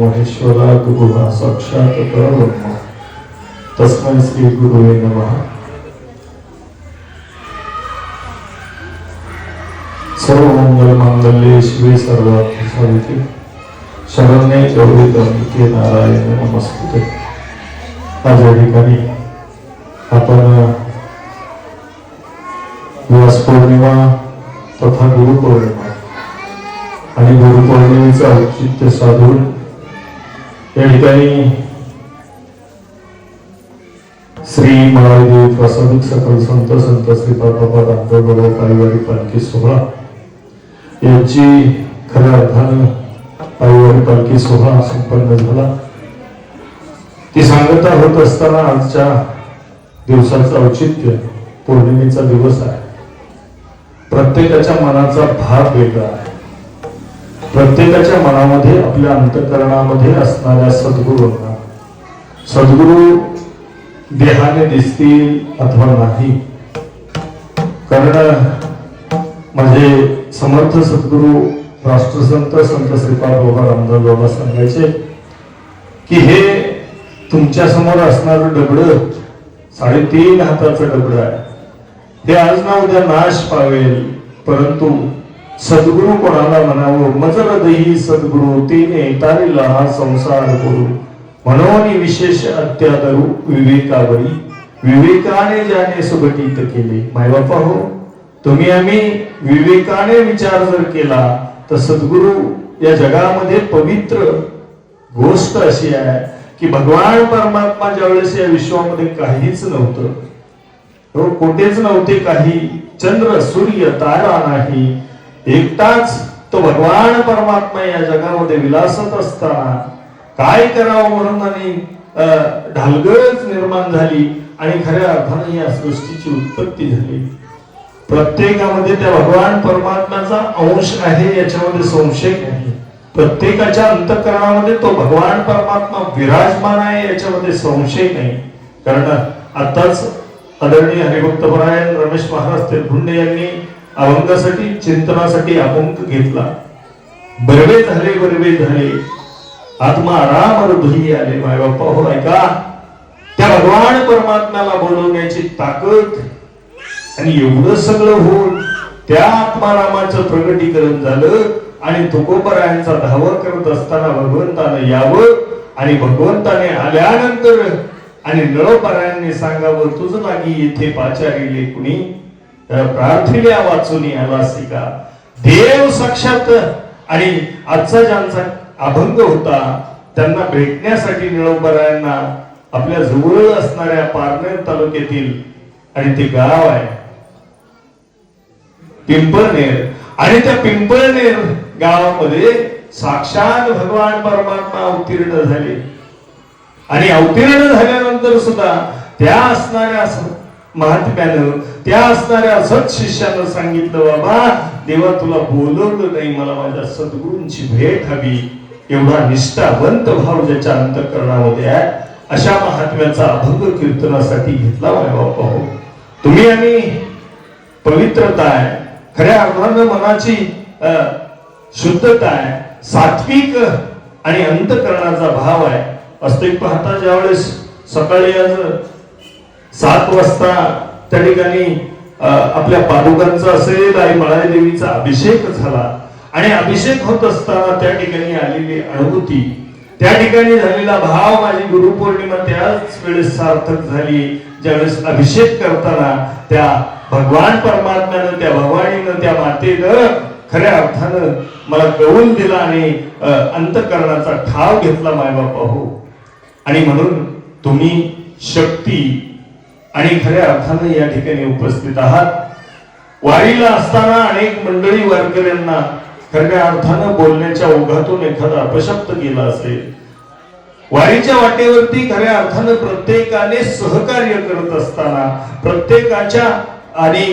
महेश्वरा गुरुः साक्षात् परब्रह्म तस्मै श्री गुरुवे नमः सर्व मंगल मांगल्ये शिवे सर्वार्थ साधिके शरण्ये गौरी गंगे नारायण नमस्ते आज या ठिकाणी आपण व्यास पौर्णिमा तथा गुरुपौर्णिमा. आणि गुरुपौर्णिमेचं औचित्य साधून या ठिकाणी श्री महादेव प्रसादिक सकल संत संत श्री बाबा रामदेव बाबा पारिवारी पालखी सोहळा. यांची खऱ्या अर्थानं पारिवारी पालखी सोहळा संपन्न झाला. ती सांगता होत असताना आजच्या दिवसाचं औचित्य पौर्णिमेचा दिवस आहे. प्रत्येकाच्या मनाचा भाग वेगळा आहे. प्रत्येकाच्या मनामध्ये आपल्या अंतकरणामध्ये असणाऱ्या सद्गुरूंना. सद्गुरू देहाने दिसतील अथवा नाही. कारण माझे समर्थ सद्गुरू राष्ट्रसंत संत श्रीपाद बाबा रामदास बाबा सांगायचे की हे तुमच्यासमोर असणारं डबड साडेतीन हाताचं डबड आहे. हे आज ना उद्या नाश पावेल परंतु सद्गुरु कोणाला म्हणावं? मजर दही सद्गुरु तिने तारिला हा संसार करू. म्हणून विशेष अत्यादरू विवेकावरी. विवेकाने ज्याने सुगठीत केले मायबापा हो तुम्ही आम्ही विवेकाने विचार जर केला तर सद्गुरु या जगामध्ये पवित्र गोष्ट अशी आहे की भगवान परमात्मा ज्यावेळेस या विश्वामध्ये काहीच नव्हतं हो, कोठेच नव्हते काही चंद्र सूर्य तारा नाही एकटाच तो भगवान परमात्मा या जगामध्ये विलासत असताना काय करावं म्हणून आणि ढालगळच निर्माण झाली आणि खऱ्या अर्थाने या सृष्टीची उत्पत्ती झाली. प्रत्येकामध्ये त्या भगवान परमात्म्याचा अंश आहे याच्यामध्ये संशय नाही. प्रत्येकाच्या अंतकरणामध्ये तो भगवान परमात्मा विराजमान आहे याच्यामध्ये संशय नाही. कारण आताच आदरणीय हरिभक्तपरायण रमेश महाराज ते तेलखुंडे यांनी अभंगासाठी चिंतनासाठी अभंग घेतला. बरवे झाले बरवे झाले. आत्मा राम हृदयी आले. माय बाप्पा हो ऐका. त्या भगवान परमात्म्याला बोलवण्याची ताकद आणि एवढं सगळं होऊन त्या आत्मारामाचं प्रगटीकरण झालं आणि तुकोबरायांचा धावा करत असताना भगवंतानं यावं आणि भगवंताने आल्यानंतर आणि नळोपरायांनी सांगावं तुझं लागी येथे पाचारिले कुणी प्रार्थिल्या वाचून आला का देव साक्षात आणि आजचा ज्यांचा अभंग होता त्यांना भेटण्यासाठी निळंबरायांना आपल्या जवळ असणाऱ्या पारनेर तालुक्यातील आणि ते गाव आहे पिंपळनेर. आणि त्या पिंपळनेर गावामध्ये साक्षात भगवान परमात्मा अवतीर्ण झाले. आणि अवतीर्ण झाल्यानंतर सुद्धा त्या असणाऱ्या महात्म्यानं त्या असणाऱ्या सत शिष्यानं सांगितलं बाबा देवा तुला बोलवलं नाही मला माझ्या सद्गुरूंची भेट हवी. एवढा निष्ठावंत भाव ज्याच्या अंतकरणामध्ये आहे अशा महात्म्याचा अभंग कीर्तनासाठी घेतला माय बाप्पा हो. तुम्ही आणि पवित्रता आहे खऱ्या अर्थानं मनाची अं, शुद्धता आहे सात्विक आणि अंतकरणाचा भाव आहे. वास्तविक पाहता ज्यावेळेस सकाळी आज सात वाजता त्या ठिकाणी अं, आपल्या पादुकांचा असेल आई मळाई देवीचा अभिषेक झाला. आणि अभिषेक होत असताना त्या ठिकाणी आलेली अनुभूती. त्या ठिकाणी झालेला भाव माझी गुरुपौर्णिमा त्याच वेळेस सार्थक झाली. ज्यावेळेस अभिषेक करताना त्या भगवान परमात्म्यानं त्या भगवानीनं त्या मातेनं खऱ्या अर्थानं मला कळून दिला आणि अंतकरणाचा ठाव घेतला मायबापा हो आणि म्हणून तुम्ही शक्ती आणि खऱ्या अर्थानं या ठिकाणी उपस्थित आहात. वारीला असताना अनेक मंडळी वारकऱ्यांना खऱ्या अर्थानं बोलण्याच्या ओघातून एखादा अपशब्द गेला असेल. वारीच्या वाटेवरती खऱ्या अर्थानं प्रत्येकाने सहकार्य करत असताना प्रत्येकाच्या आणि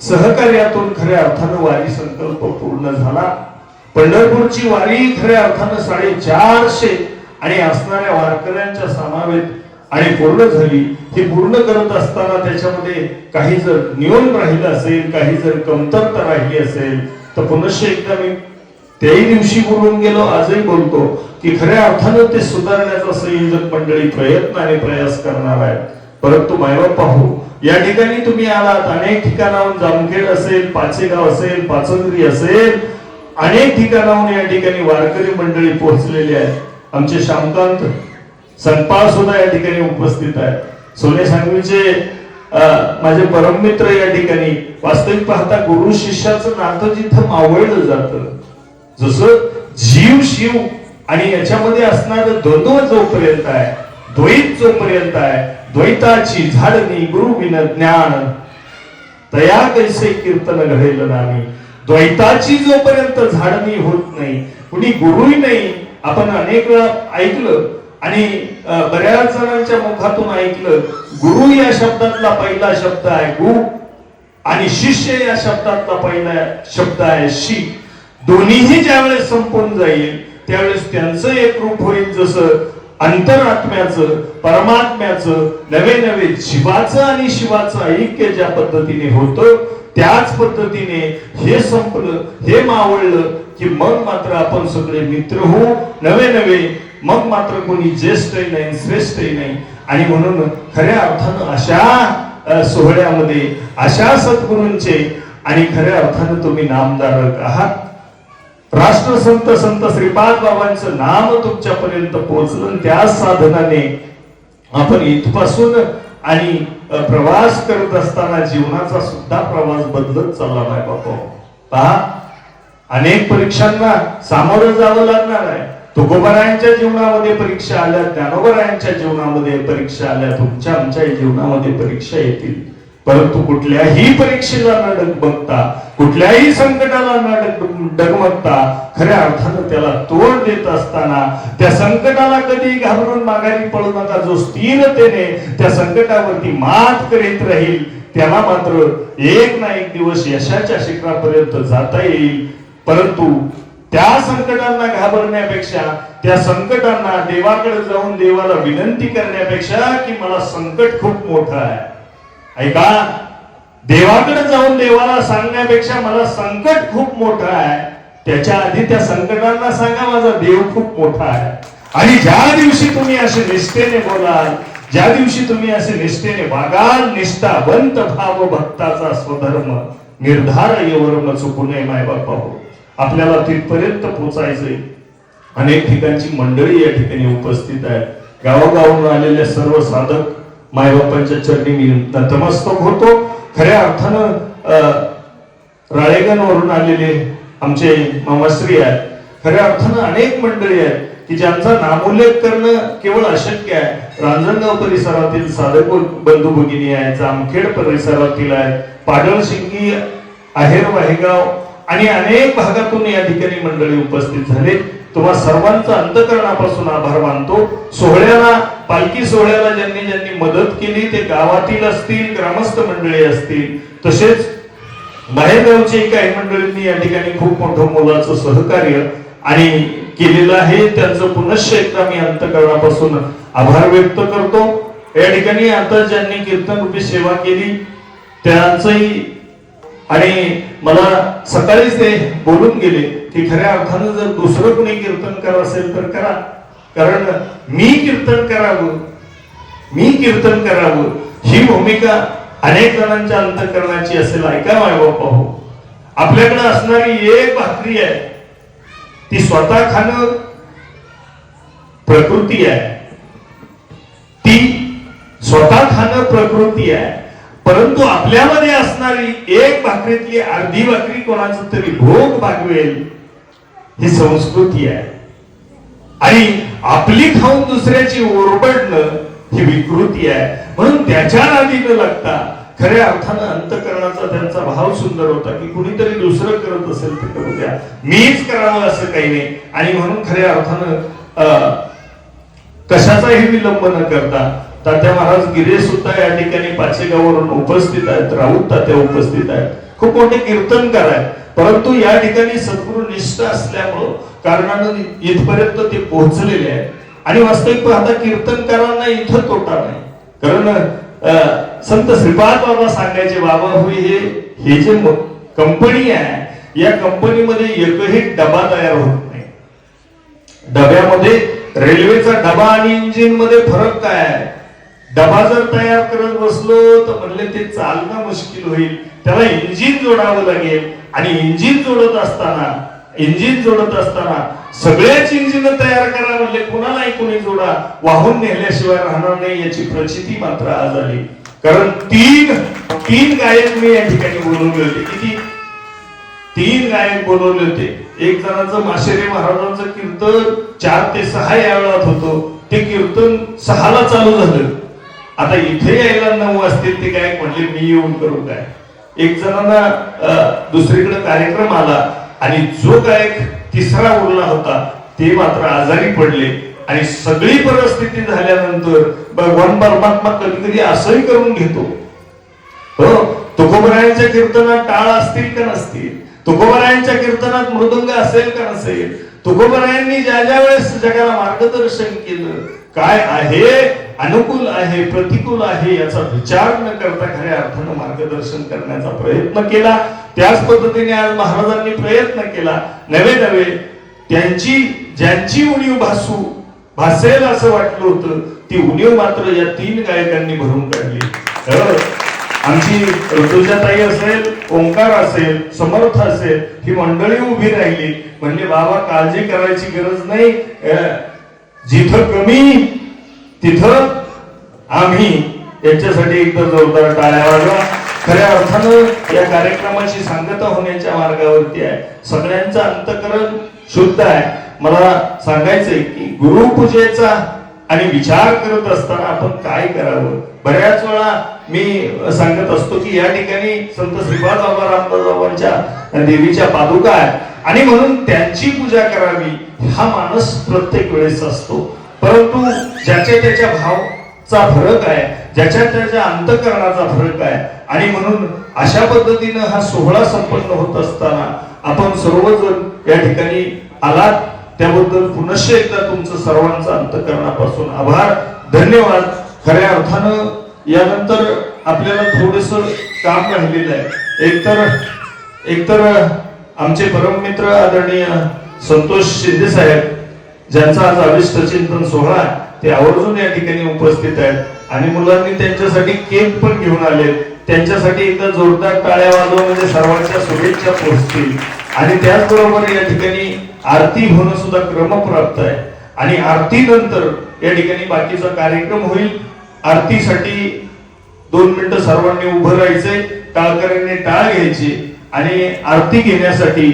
सहकार्यातून खऱ्या अर्थानं वारी संकल्प पूर्ण झाला. पंढरपूरची वारी खऱ्या अर्थानं साडेचारशे आणि असणाऱ्या वारकऱ्यांच्या समावेत आणि पूर्ण झाली ती पूर्ण करत असताना त्याच्यामध्ये काही जर नियम राहिलं असेल काही जर कमतरता राहिली असेल तर पुनश्च एकदा मी त्याही दिवशी बोलून गेलो आजही बोलतो की खऱ्या अर्थानं ते सुधारण्याचा संयोजक मंडळी प्रयत्न आणि प्रयास करणार आहेत. परंतु मायबाप पाहू या ठिकाणी तुम्ही आलात अनेक ठिकाणाहून जामखेड असेल पाचेगाव असेल पाचंद्री असेल अनेक ठिकाणाहून या ठिकाणी वारकरी मंडळी पोहोचलेली आहेत. आमचे शामकांत सतपाळ सुद्धा या ठिकाणी उपस्थित आहे सोने सांगवीचे माझे परममित्र या ठिकाणी वास्तविक पाहता गुरु शिष्याचं नातं जिथं मावळलं जात जसं जीव शिव आणि याच्यामध्ये असणार द्वंद्व जोपर्यंत आहे द्वैत जोपर्यंत आहे द्वैताची झाडणी गुरु विन ज्ञान तया कैसे कीर्तन घडेल नाही द्वैताची जोपर्यंत झाडणी होत नाही कुणी गुरुही नाही आपण अनेक वेळा ऐकलं आणि बऱ्याच जणांच्या मुखातून ऐकलं गुरु या शब्दातला पहिला शब्द आहे गु आणि शिष्य या शब्दातला पहिला शब्द आहे शी. दोन्हीही ज्यावेळेस संपून जाईल त्यावेळेस त्यांचं एक रूप होईल जसं अंतरात्म्याचं परमात्म्याचं नवे नवे जीवाचं आणि शिवाचं ऐक्य ज्या पद्धतीने होतं त्याच पद्धतीने हे संपलं हे मावळलं की मग मात्र आपण सगळे मित्र होऊ नवे नवे मग मात्र कोणी ज्येष्ठही नाही श्रेष्ठही नाही. आणि म्हणून खऱ्या अर्थानं अशा सोहळ्यामध्ये अशा सद्गुरूंचे आणि खऱ्या अर्थानं तुम्ही नामधारक आहात. राष्ट्रसंत संत श्रीपाद बाबांचं नाम तुमच्यापर्यंत पोहोचलं त्या साधनाने आपण इथपासून आणि प्रवास करत असताना जीवनाचा सुद्धा प्रवास बदलत चालला नाही बाबा. पहा अनेक परीक्षांना सामोरं जावं लागणार आहे. तुकोबारायांच्या जीवनामध्ये परीक्षा आल्या ज्ञानोबरायांच्या जीवनामध्ये परीक्षा आल्या तुमच्या आमच्या जीवनामध्ये परीक्षा येतील. परंतु कुठल्याही परीक्षेला न डगमगता कुठल्याही संकटाला न डगमगता खऱ्या अर्थानं त्याला तोंड देत असताना त्या संकटाला कधी घाबरून माघारी पडू नका जो स्थिरतेने त्या संकटावरती मात करीत राहील त्याला मात्र एक ना एक दिवस यशाच्या शिखरापर्यंत जाता येईल. परंतु त्या संकटांना घाबरण्यापेक्षा त्या संकटांना देवाकडे जाऊन देवाला विनंती करण्यापेक्षा की मला संकट खूप मोठं आहे. ऐका देवाकडे जाऊन देवाला सांगण्यापेक्षा मला संकट खूप मोठं आहे. त्याच्या आधी त्या संकटांना सांगा माझा देव खूप मोठा आहे. आणि ज्या दिवशी तुम्ही असे निष्ठेने बोलाल ज्या दिवशी तुम्ही असे निष्ठेने वागाल निष्ठावंत भाव भक्ताचा स्वधर्म निर्धार येवरम चुकू नये बाप्पा हो आपल्याला तिथपर्यंत पोचायचंय. अनेक ठिकाणची मंडळी या ठिकाणी उपस्थित आहे गावागावून आलेले सर्व साधक मायबापांच्या चरणी मी नतमस्तक होतो. खऱ्या अर्थानं राळेगणवरून आलेले आमचे मामाश्री आहेत. खऱ्या अर्थानं अनेक मंडळी आहेत की ज्यांचा नामोल्लेख करणं केवळ अशक्य आहे. रांजणगाव परिसरातील साधक बंधू भगिनी आहेत जामखेड परिसरातील आहेत पाडळशिंगी आहेर वाहेगाव आणि अनेक भागातून या ठिकाणी मंडळी उपस्थित झाले. तुम्हा सर्वांचा अंतकरणापासून आभार मानतो. सोहळ्याला पालखी सोहळ्याला ज्यांनी ज्यांनी मदत केली ते गावातील असतील ग्रामस्थ मंडळी असतील तसेच बाहेरगावचे काही मंडळींनी या ठिकाणी खूप मोठं मोलाचं सहकार्य आणि केलेलं आहे. त्यांचं पुनश्च एकदा मी अंतकरणापासून आभार व्यक्त करतो. या ठिकाणी आता ज्यांनी कीर्तन रूपी सेवा केली त्यांचंही आणि मला सकाळीच ते बोलून गेले की खऱ्या अर्थानं जर दुसरं कोणी कीर्तन करा असेल तर करा. कारण मी कीर्तन करावं मी कीर्तन करावं ही भूमिका अनेक जणांच्या अंतकरणाची असेल. ऐका बाप्पा हो आपल्याकडे असणारी एक भाकरी आहे. ती स्वतः खाणं प्रकृती आहे. ती स्वतः खाणं प्रकृती आहे. परंतु आपल्यामध्ये असणारी एक भाकरीतली अर्धी भाकरी कोणाचं तरी भोग भागवेल ही संस्कृती आहे. आणि आपली खाऊन दुसऱ्याची ओरबडणं ही विकृती आहे. म्हणून त्याच्या नादी न लागता खऱ्या अर्थानं अंतकरणाचा त्यांचा भाव सुंदर होता की कुणीतरी दुसरं करत असेल ते करू द्या. मीच करावं असं काही नाही. आणि म्हणून खऱ्या अर्थानं अं, कशाचाही विलंब न करता तात्या महाराज गिरे सुद्धा या ठिकाणी पाचेगाववरून उपस्थित आहेत राऊत तात्या उपस्थित आहेत. खूप मोठे कीर्तनकार आहेत. परंतु या ठिकाणी सद्गुरु निष्ठ असल्यामुळं कारणानं इथपर्यंत ते पोहोचलेले आहेत. आणि वास्तविक पाहता कीर्तनकारांना इथं तोटा नाही. कारण संत श्रीपाद बाबा सांगायचे बाबा होई हे हे जे कंपनी आहे या कंपनीमध्ये एकही डबा तयार होत नाही. डब्यामध्ये रेल्वेचा डबा आणि इंजिनमध्ये फरक काय आहे? डबा जर तयार करत बसलो तर म्हणले ते चालणं मुश्किल होईल. त्याला इंजिन जोडावं लागेल. आणि इंजिन जोडत असताना इंजिन जोडत असताना सगळ्याच इंजिन तयार करा म्हणजे कुणालाही कोणी जोडा. वाहून नेल्याशिवाय राहणार नाही याची प्रचिती मात्र आज आली. कारण तीन तीन गायक मी या ठिकाणी बोलवले होते. किती? तीन गायक बोलवले होते. एक जणांचं माशेरे महाराजांचं कीर्तन चार ते सहा या वेळात होतं. ते कीर्तन सहाला चालू झालं. आता इथे यायला नऊ असतील ते काय म्हणले मी येऊन करू काय? एक जणांना दुसरीकडे कार्यक्रम आला आणि जो काय तिसरा उरला होता ते मात्र आजारी पडले. आणि सगळी परिस्थिती झाल्यानंतर भगवान परमात्मा कधी कधी असंही करून घेतो. हो तुकोबरायांच्या कीर्तनात टाळ असतील का नसतील? तुकोबरायांच्या कीर्तनात मृदुंग असेल का नसेल? तुकोबरायांनी ज्या ज्या वेळेस जगाला मार्गदर्शन केलं काय आहे? अनुकूल आहे प्रतिकूल आहे याचा विचार न करता खऱ्या अर्थानं मार्गदर्शन करण्याचा प्रयत्न केला. त्याच पद्धतीने आज महाराजांनी प्रयत्न केला. नवे नवे त्यांची ज्यांची उणीव भासू भासेल असं वाटलं होतं ती उणीव मात्र या तीन गायकांनी भरून काढली. आमची ऋतुजाताई असेल ओंकार असेल समर्थ असेल ही मंडळी उभी राहिली. म्हणजे बाबा काळजी करायची गरज नाही. जिथं कमी तिथं आम्ही. याच्यासाठी एकदा जोरदार टाळ्या वाजवा. खऱ्या अर्थानं या कार्यक्रमाची सांगता होण्याच्या मार्गावरती आहे. सगळ्यांचं अंतकरण शुद्ध आहे. मला सांगायचंय की गुरुपूजेचा आणि विचार करत असताना आपण काय करावं? बऱ्याच वेळा मी सांगत असतो की या ठिकाणी संत श्रीपाद बाबा रामदास बाबांच्या देवीच्या पादुका आहे आणि म्हणून त्यांची पूजा करावी हा माणूस प्रत्येक वेळेस असतो. परंतु ज्याच्या त्याच्या भावचा फरक आहे ज्याच्या त्याच्या अंतकरणाचा फरक आहे आणि म्हणून अशा पद्धतीनं हा सोहळा संपन्न होत असताना आपण सर्वजण या ठिकाणी आलात. त्याबद्दल पुनश्च एकदा तुमचं सर्वांचं अंतकरणापासून आभार. धन्यवाद. खऱ्या अर्थानं यानंतर आपल्याला थोडस काम राहिलेलं आहे. एकतर एकतर आमचे परममित्र आदरणीय संतोष शिंदे साहेब ज्यांचा आज अविष्ट चिंतन सोहळा ते आवर्जून या ठिकाणी उपस्थित आहेत. आणि मुलांनी त्यांच्यासाठी केक पण घेऊन आले त्यांच्यासाठी एकदा जोरदार टाळ्या वाजव म्हणजे सर्वांच्या शुभेच्छा पोहोचतील. आणि त्याचबरोबर या ठिकाणी आरती होणं सुद्धा क्रमप्राप्त आहे. आणि आरती नंतर या ठिकाणी बाकीचा कार्यक्रम होईल. आरतीसाठी दोन मिनिटं सर्वांनी उभं राहायचंय. टाळकऱ्यांनी टाळ घ्यायची. आणि आरती घेण्यासाठी